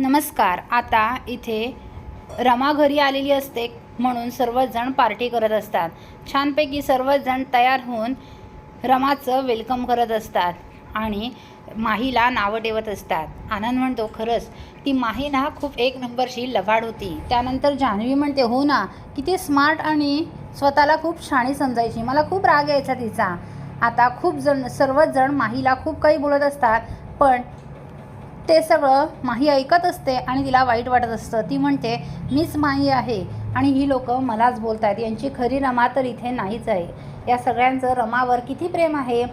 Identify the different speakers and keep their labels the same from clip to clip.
Speaker 1: नमस्कार. आता इथे रमा घरी आलेली असते म्हणून सर्वजण पार्टी करत असतात. छानपैकी सर्वजण तयार होऊन रमाचं वेलकम करत असतात आणि माहीला नावं ठेवत असतात. आनंद म्हणतो खरंच ती माही ना खूप एक नंबरशी लबाड होती. त्यानंतर जान्हवी म्हणते हो ना किती स्मार्ट आणि स्वतःला खूप शाणी समजायची. मला खूप राग यायचा तिचा. आता खूप जण सर्वच जण माहीला खूप काही बोलत असतात पण ते सगळं माही ऐकत असते आणि तिला वाईट वाटत असतं. ती म्हणते मीच माही आहे आणि ही लोक मलाच बोलतात यांची खरी रमा तर इथे नाहीच आहे. या सगळ्यांचं रमावर किती प्रेम आहे?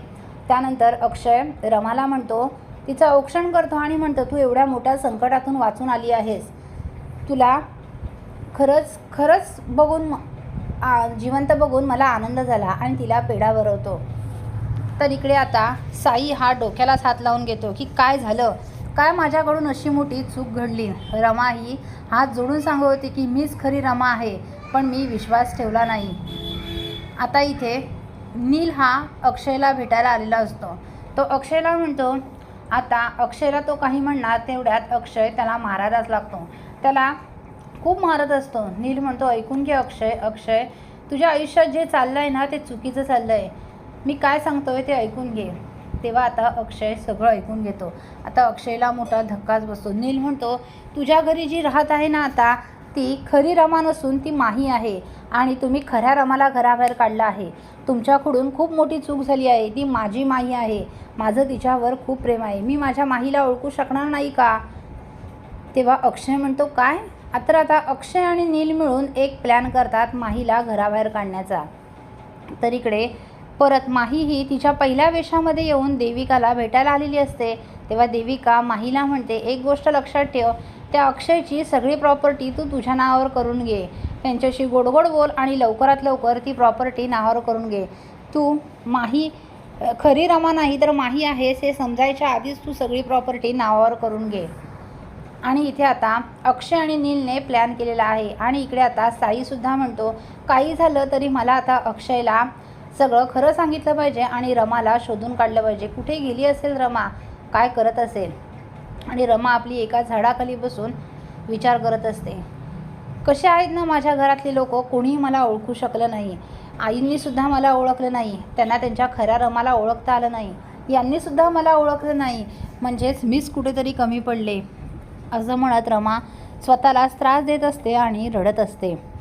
Speaker 1: त्यानंतर अक्षय रमाला म्हणतो तिचं औक्षण करतो आणि म्हणतो तू एवढ्या मोठ्या संकटातून वाचून आली आहेस. तुला खरंच खरंच बघून आ, जिवंत बघून मला आनंद झाला आणि तिला पेढा भरवतो तर इकडे आता साई हा डोक्यालाच हात लावून घेतो की काय झालं? काय माझ्याकडून अशी मोठी चूक घडली. रमा ही हात जोडून सांगत होती की मीच खरी रमा आहे पण मी विश्वास ठेवला नाही. आता इथे नील हा अक्षयला भेटायला आलेला असतो. तो अक्षयला म्हणतो आता अक्षयला तो काही म्हणणार तेवढ्यात अक्षय त्याला मारायलाच लागतो. त्याला खूप मारत असतो. नील म्हणतो ऐकून घे अक्षय अक्षय तुझ्या आयुष्यात जे चाललं आहे ना ते चुकीचं चाललं आहे मी काय सांगतोय ते ऐकून घे. तेव्हा आता अक्षय सगळं ऐकून घेतो. आता अक्षयला मोठा धक्काच बसतो. नील म्हणतो तुझ्या घरी जी राहत आहे ना आता ती खरी रमा नसून ती माही आहे आणि तुम्ही खऱ्या रमाला घराबाहेर काढलं आहे. तुमच्याकडून खूप मोठी चूक झाली आहे. ती माझी माही आहे. माझं तिच्यावर खूप प्रेम आहे. मी माझ्या माहीला ओळखू शकणार नाही का? तेव्हा अक्षय म्हणतो काय? तर आता अक्षय आणि नील मिळून एक प्लॅन करतात माहीला घराबाहेर काढण्याचा. तर इकडे परत माही ही तिच्या पहिल्या वेशामध्ये येऊन देविकाला भेटायला आलेली असते. तेव्हा देविका माहीला म्हणते एक गोष्ट लक्षात ठेव त्या अक्षयची सगळी प्रॉपर्टी तू तुझ्या नावावर करून घे. त्यांच्याशी गोडगोड बोल आणि लवकरात लवकर ती प्रॉपर्टी नावावर करून घे. तू माही खरी रमा नाही तर माही आहेस हे समजायच्या आधीच तू सगळी प्रॉपर्टी नावावर करून घे. आणि इथे आता अक्षय आणि नीलने प्लॅन केलेला आहे. आणि इकडे आता साईसुद्धा म्हणतो काही झालं तरी मला आता अक्षयला सगळं खरं सांगितलं पाहिजे आणि रमाला शोधून काढलं पाहिजे. कुठे गेली असेल रमा? काय करत असेल? आणि रमा आपली एका झाडाखाली बसून विचार करत असते. कसे आहेत ना माझ्या घरातले लोक? कोणीही मला ओळखू शकलं नाही. आईंनीसुद्धा मला ओळखलं नाही. त्यांना त्यांच्या खऱ्या रमाला ओळखता आलं नाही. यांनीसुद्धा मला ओळखलं नाही. म्हणजेच मीच कुठेतरी कमी पडले. असं म्हणत रमा स्वतःलाच त्रास देत असते आणि रडत असते.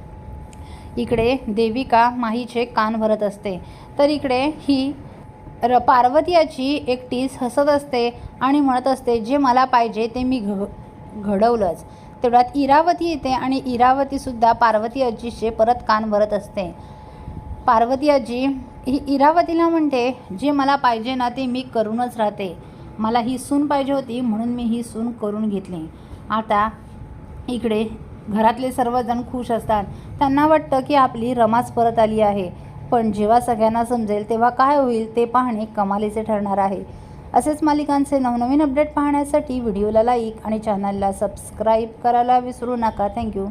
Speaker 1: इकडे देविका माहीचे कान भरत असते. तर इकडे ही र पार्वतीयाची एकटीस एकटीच हसत असते आणि म्हणत असते जे मला पाहिजे ते मी घ घडवलंच. तेवढ्यात इरावती येते आणि इरावतीसुद्धा पार्वती आजीचे परत कान भरत असते. पार्वती आजी ही इरावतीला म्हणते जे मला पाहिजे ना ते मी करूनच राहते. मला ही सून पाहिजे होती म्हणून मी ही सून करून घेतली. आता इकडे घरातले सर्वजण खुश असतात. त्यांना वाटतं की आपली रमाच परत आली आहे. पण जेव्हा सगळ्यांना समजेल तेव्हा काय होईल ते पाहणे कमालीचे ठरणार आहे. असेच मालिकांचे नवनवीन अपडेट पाहण्यासाठी व्हिडिओला लाईक आणि चॅनलला सबस्क्राईब करायला विसरू नका. थँक्यू